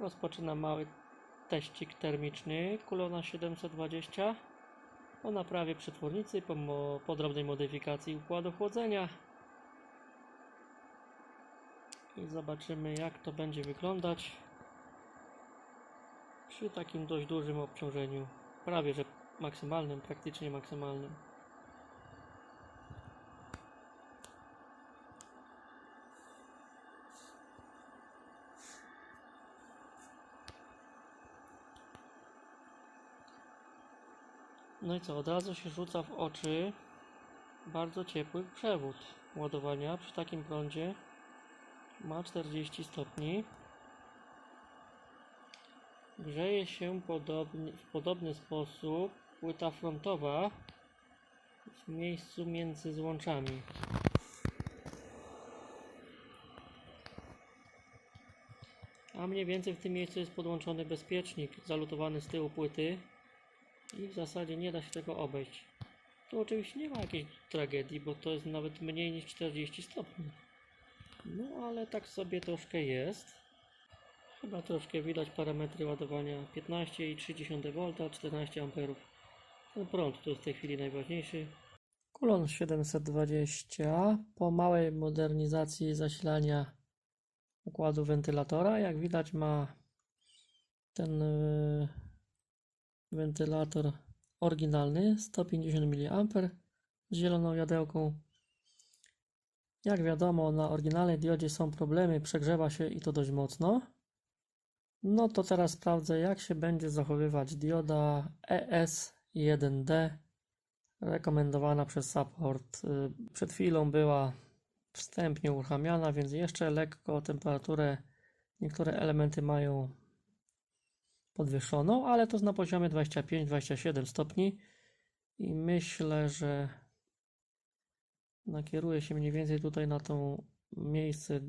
Rozpoczynam mały teścik termiczny Kulona 720 o naprawie przetwornicy po, po drobnej modyfikacji układu chłodzenia. I zobaczymy jak to będzie wyglądać przy takim dość dużym obciążeniu. Prawie że maksymalnym, praktycznie maksymalnym. No i co, od razu się rzuca w oczy bardzo ciepły przewód ładowania przy takim prądzie. Ma 40 stopni. Grzeje się podobnie, w podobny sposób płyta frontowa w miejscu między złączami. A mniej więcej w tym miejscu jest podłączony bezpiecznik zalutowany z tyłu płyty i w zasadzie nie da się tego obejść. Tu oczywiście nie ma jakiejś tragedii, bo to jest nawet mniej niż 40 stopni. No ale tak sobie troszkę jest. Chyba troszkę widać parametry ładowania 15,3 V, 14 A. Ten prąd to jest w tej chwili najważniejszy. Kulon 720 po małej modernizacji zasilania układu wentylatora, jak widać ma ten yy, wentylator oryginalny 150 mA z zieloną jadełką. Jak wiadomo, na oryginalnej diodzie są problemy, przegrzewa się i to dość mocno. No to teraz sprawdzę, jak się będzie zachowywać dioda E ES1D rekomendowana przez support. Y, Przed chwilą była wstępnie uruchamiana, więc jeszcze lekko temperaturę niektóre elementy mają podwyższoną, ale to jest na poziomie 25-27 stopni i myślę, że nakieruję się mniej więcej tutaj na to miejsce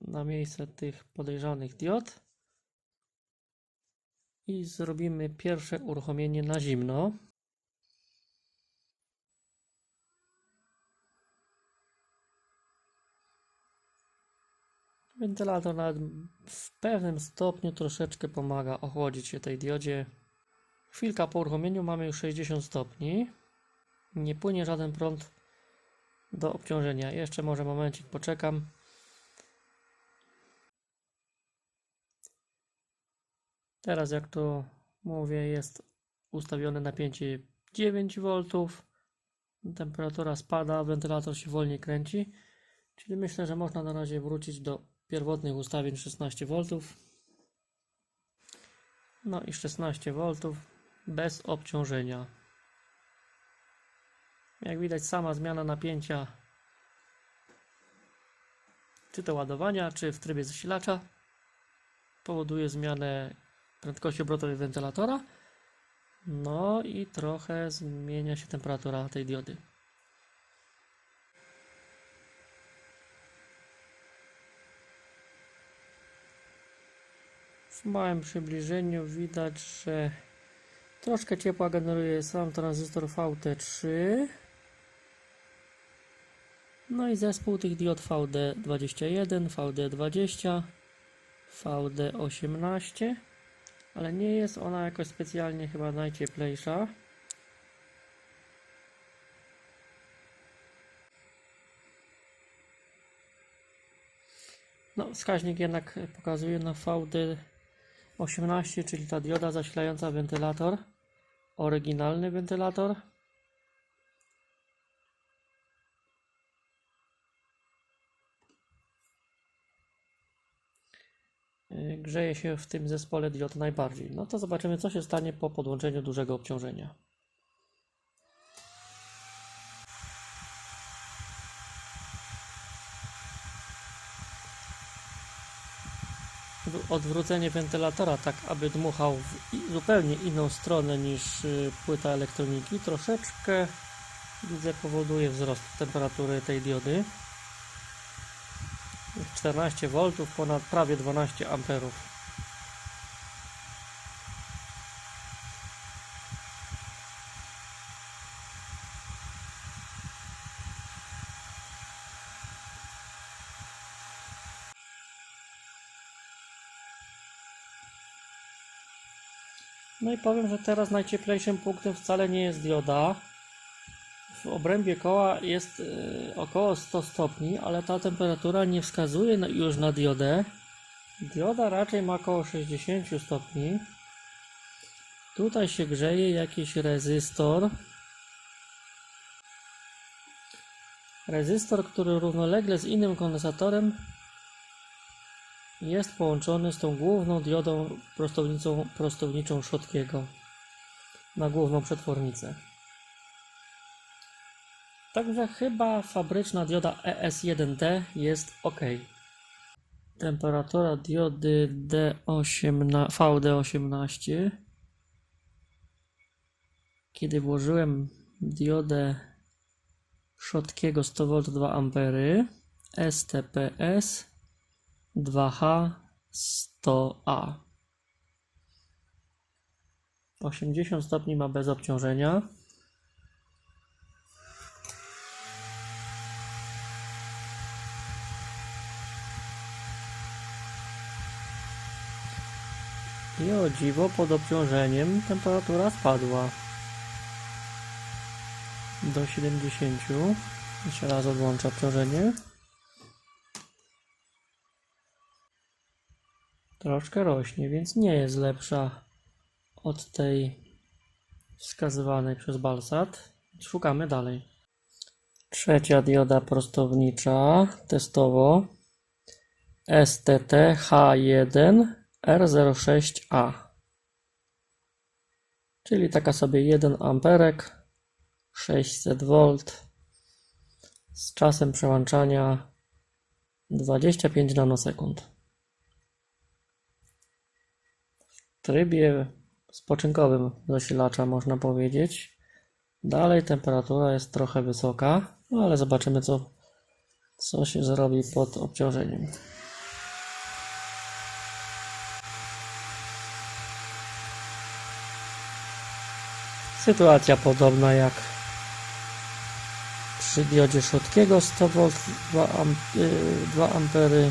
na miejsce tych podejrzanych diod i zrobimy pierwsze uruchomienie na zimno. Wentylator nawet w pewnym stopniu troszeczkę pomaga ochłodzić się tej diodzie. Chwilka po uruchomieniu mamy już 60 stopni. Nie płynie żaden prąd do obciążenia. Jeszcze może momencik poczekam. Teraz jak to mówię jest ustawione napięcie 9 V. Temperatura spada, wentylator się wolniej kręci. Czyli myślę, że można na razie wrócić do pierwotnych ustawień 16 V. No i 16 V bez obciążenia. Jak widać sama zmiana napięcia czy to ładowania, czy w trybie zasilacza powoduje zmianę prędkości obrotowej wentylatora. No i trochę zmienia się temperatura tej diody. W małym przybliżeniu widać, że troszkę ciepła generuje sam tranzystor VT3. No i zespół tych diod VD21, VD20, VD18, ale nie jest ona jakoś specjalnie chyba najcieplejsza. No, wskaźnik jednak pokazuje na VD18, czyli ta dioda zasilająca wentylator. Oryginalny wentylator. Yy, Grzeje się w tym zespole diod najbardziej. No to zobaczymy, co się stanie po podłączeniu dużego obciążenia. Odwrócenie wentylatora tak, aby dmuchał w zupełnie inną stronę niż y, płyta elektroniki, troszeczkę widzę powoduje wzrost temperatury tej diody. 14 V ponad prawie 12 amperów. No i powiem, że teraz najcieplejszym punktem wcale nie jest dioda. W obrębie koła jest y, około 100 stopni, ale ta temperatura nie wskazuje już na diodę. Dioda raczej ma około 60 stopni. Tutaj się grzeje jakiś rezystor. Rezystor, który równolegle z innym kondensatorem jest połączony z tą główną diodą prostownicą, prostowniczą Schottiego na główną przetwornicę. Także chyba fabryczna dioda E ES1D jest ok. Temperatura diody D18, VD18 kiedy włożyłem diodę Schottiego 100V 2 ampery STPS 2H 100A 80 stopni ma bez obciążenia. I o dziwo pod obciążeniem temperatura spadła do 70 jeszcze raz odłączę obciążenie troszkę rośnie, więc nie jest lepsza od tej wskazywanej przez Balsat. Szukamy dalej. Trzecia dioda prostownicza testowo STT H1 R06A czyli taka sobie 1 amperek 600 V z czasem przełączania 25 nanosekund. W trybie spoczynkowym zasilacza można powiedzieć. Dalej temperatura jest trochę wysoka, no ale zobaczymy co, co się zrobi pod obciążeniem. Sytuacja podobna jak przy diodzie Schottiego 100 V 2, amp, y, 2 ampery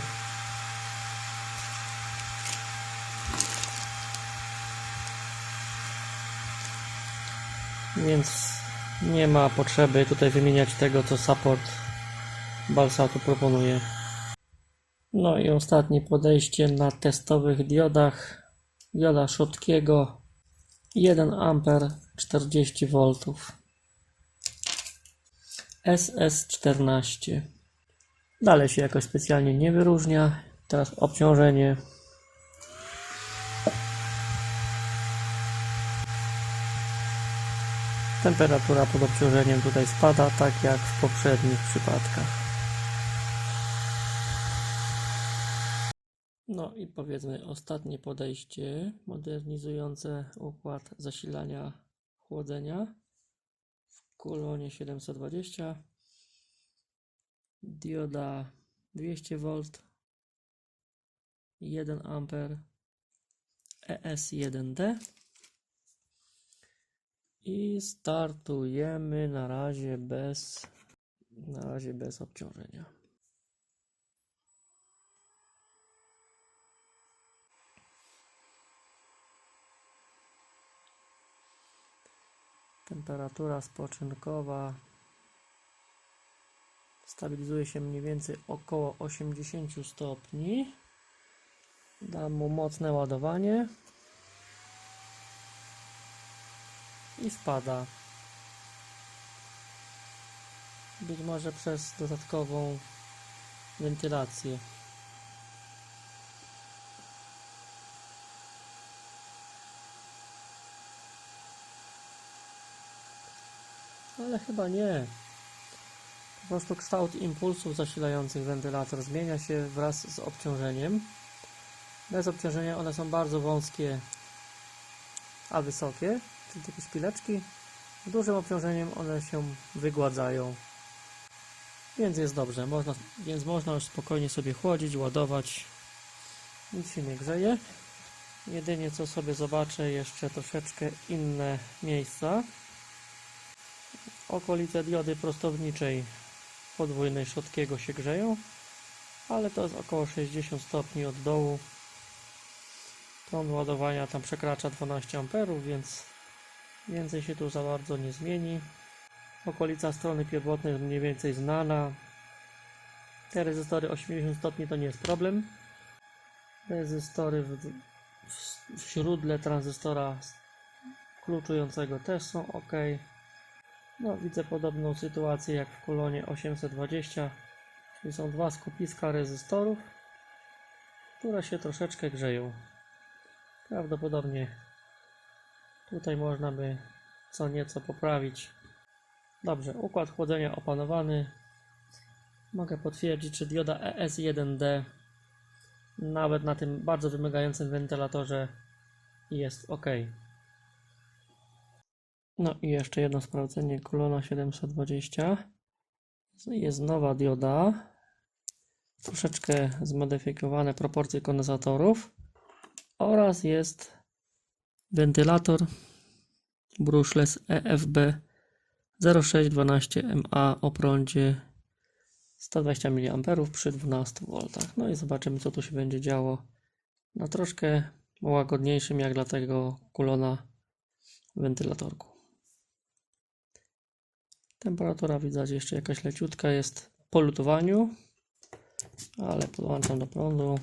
więc nie ma potrzeby tutaj wymieniać tego co support Balsatu proponuje. No i ostatnie podejście na testowych diodach. Dioda Schottiego 1 amper 40 V SS14 dalej się jakoś specjalnie nie wyróżnia. Teraz obciążenie temperatura pod obciążeniem tutaj spada tak jak w poprzednich przypadkach. No i powiedzmy ostatnie podejście modernizujące układ zasilania chłodzenia w kulonie 720 dioda 200V 1 A ES1D i startujemy na razie bez na razie bez obciążenia. Temperatura spoczynkowa stabilizuje się mniej więcej około 80 stopni. Dam mu mocne ładowanie i spada. Być może przez dodatkową wentylację. Ale chyba nie. Po prostu kształt impulsów zasilających wentylator zmienia się wraz z obciążeniem. Bez obciążenia one są bardzo wąskie a wysokie czyli takie szpileczki dużym obciążeniem one się wygładzają. Więc jest dobrze. Można, więc można już spokojnie sobie chłodzić, ładować. Nic się nie grzeje. Jedynie co sobie zobaczę jeszcze troszeczkę inne miejsca. Okolice diody prostowniczej podwójnej Schottiego się grzeją ale to jest około 60 stopni od dołu. Prąd ładowania tam przekracza 12 A, więc więcej się tu za bardzo nie zmieni. Okolica strony pierwotnej mniej więcej znana. Te rezystory 80 stopni to nie jest problem. Rezystory w, w, w źródle tranzystora kluczującego też są ok. No, widzę podobną sytuację jak w kolonie 820, czyli są dwa skupiska rezystorów, które się troszeczkę grzeją. Prawdopodobnie tutaj można by co nieco poprawić. Dobrze, układ chłodzenia opanowany. Mogę potwierdzić, że dioda E ES1D nawet na tym bardzo wymagającym wentylatorze jest ok. No i jeszcze jedno sprawdzenie kolona 720. Jest nowa dioda. Troszeczkę zmodyfikowane proporcje kondensatorów. Oraz jest wentylator brushless EFB 0612MA o prądzie 120 mA przy 12 V. No i zobaczymy co tu się będzie działo na troszkę łagodniejszym jak dla tego kulona wentylatorku. Temperatura widać jeszcze jakaś leciutka jest po lutowaniu, ale podłączam do prądu.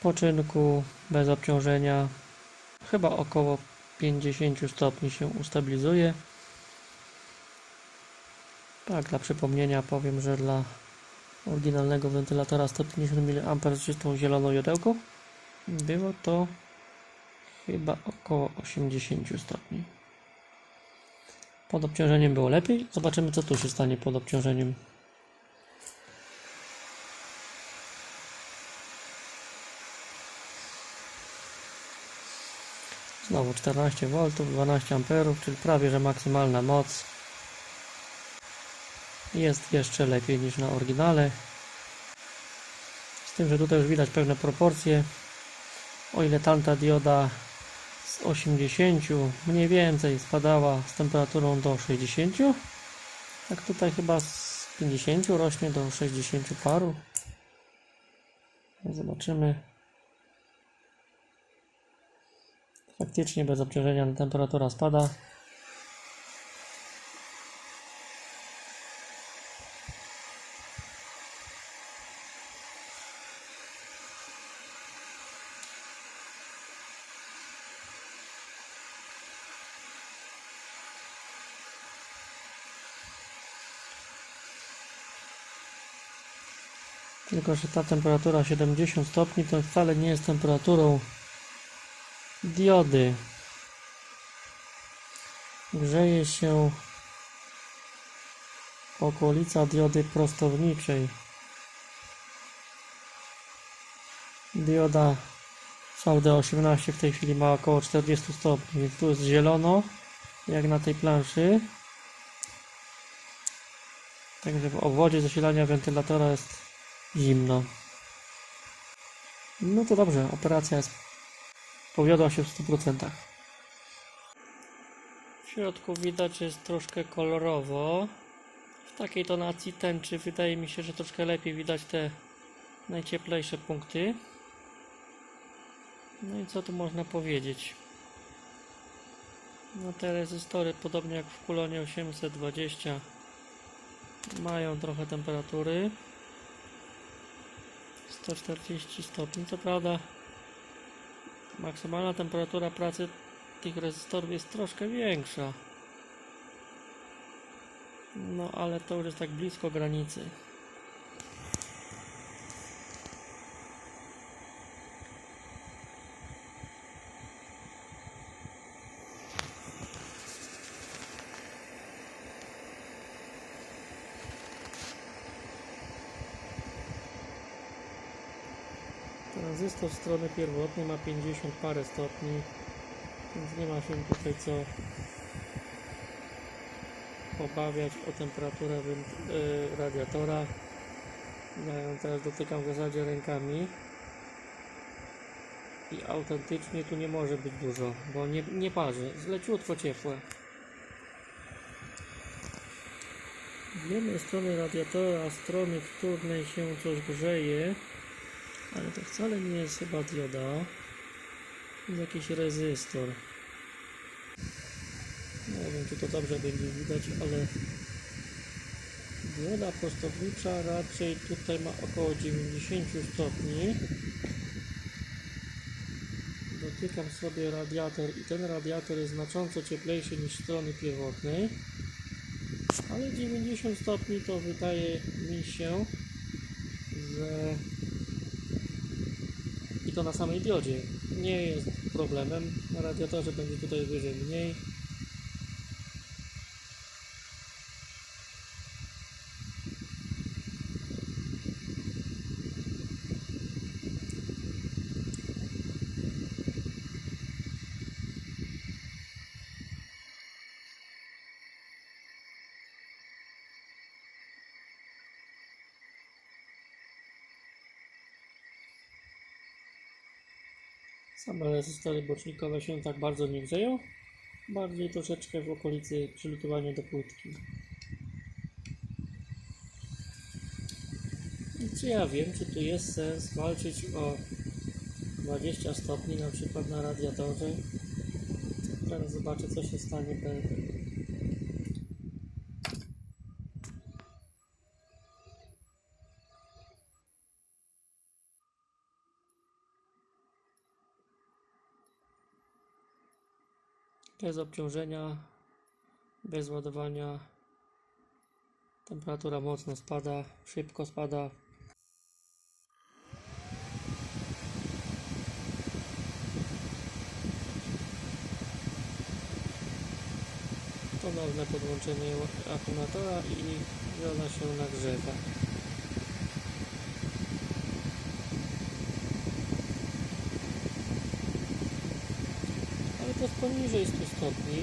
W spoczynku bez obciążenia chyba około 50 stopni się ustabilizuje. Tak, dla przypomnienia powiem, że dla oryginalnego wentylatora 150 mA z czystą zieloną jodełką było to chyba około 80 stopni. Pod obciążeniem było lepiej. Zobaczymy co tu się stanie pod obciążeniem. Znowu 14 V, 12 A, czyli prawie że maksymalna moc. Jest jeszcze lepiej niż na oryginale. Z tym, że tutaj już widać pewne proporcje. O ile tamta dioda z 80 mniej więcej spadała z temperaturą do 60, tak tutaj chyba z 50 rośnie do 60 paru. Zobaczymy. Faktycznie bez obciążenia temperatura spada. Tylko, że ta temperatura 70 stopni to wcale nie jest temperaturą diody. Grzeje się okolica diody prostowniczej. Dioda VD18 w tej chwili ma około 40 stopni, więc tu jest zielono, jak na tej planszy. Także w obwodzie zasilania wentylatora jest zimno. No to dobrze, operacja jest powiodła się w 100%. W środku widać, jest troszkę kolorowo. W takiej tonacji tęczy wydaje mi się, że troszkę lepiej widać te najcieplejsze punkty. No i co tu można powiedzieć? No te rezystory, podobnie jak w kulonie 820, mają trochę temperatury. 140 stopni, co prawda maksymalna temperatura pracy tych rezystorów jest troszkę większa. No ale to już jest tak blisko granicy. Tranzystor strony pierwotnej ma 50 parę stopni, więc nie ma się tutaj co obawiać o temperaturę y, radiatora. Ja ją teraz dotykam w zasadzie rękami. I autentycznie tu nie może być dużo, bo nie, nie parzy. Jest leciutko ciepłe. Z jednej strony radiatora, strony wtórnej się coś grzeje, ale to wcale nie jest chyba dioda. To jest jakiś rezystor. Nie wiem, czy to dobrze będzie widać, ale dioda prostownicza raczej tutaj ma około 90 stopni. Dotykam sobie radiator i ten radiator jest znacząco cieplejszy niż strony pierwotnej. Ale 90 stopni to wydaje mi się, że i to na samej diodzie nie jest problemem. Na radiatorze będzie tutaj wyżej mniej. Same rezystory bocznikowe się tak bardzo nie grzeją. Bardziej troszeczkę w okolicy przylutowania do płytki. I czy ja wiem, czy tu jest sens walczyć o 20 stopni na przykład na radiatorze? Teraz zobaczę co się stanie. Bez obciążenia, bez ładowania. Temperatura mocno spada, szybko spada. Ponowne podłączenie akumulatora i ona się nagrzewa. Ale to jest poniżej 100 stopni.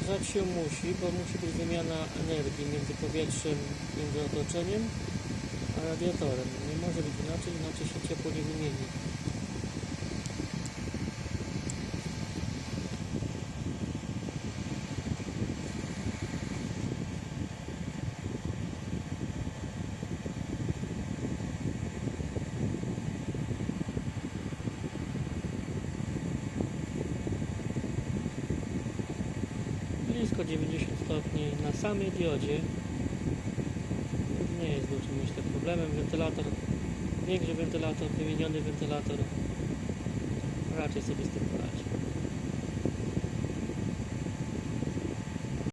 Grzać się musi, bo musi być wymiana energii między powietrzem, między otoczeniem a radiatorem. Nie może być inaczej, inaczej się ciepło nie wymieni. Blisko 90 stopni na samej diodzie. Nie jest dużym myślę problemem. Wentylator większy wentylator, wymieniony wentylator. Raczej sobie z tym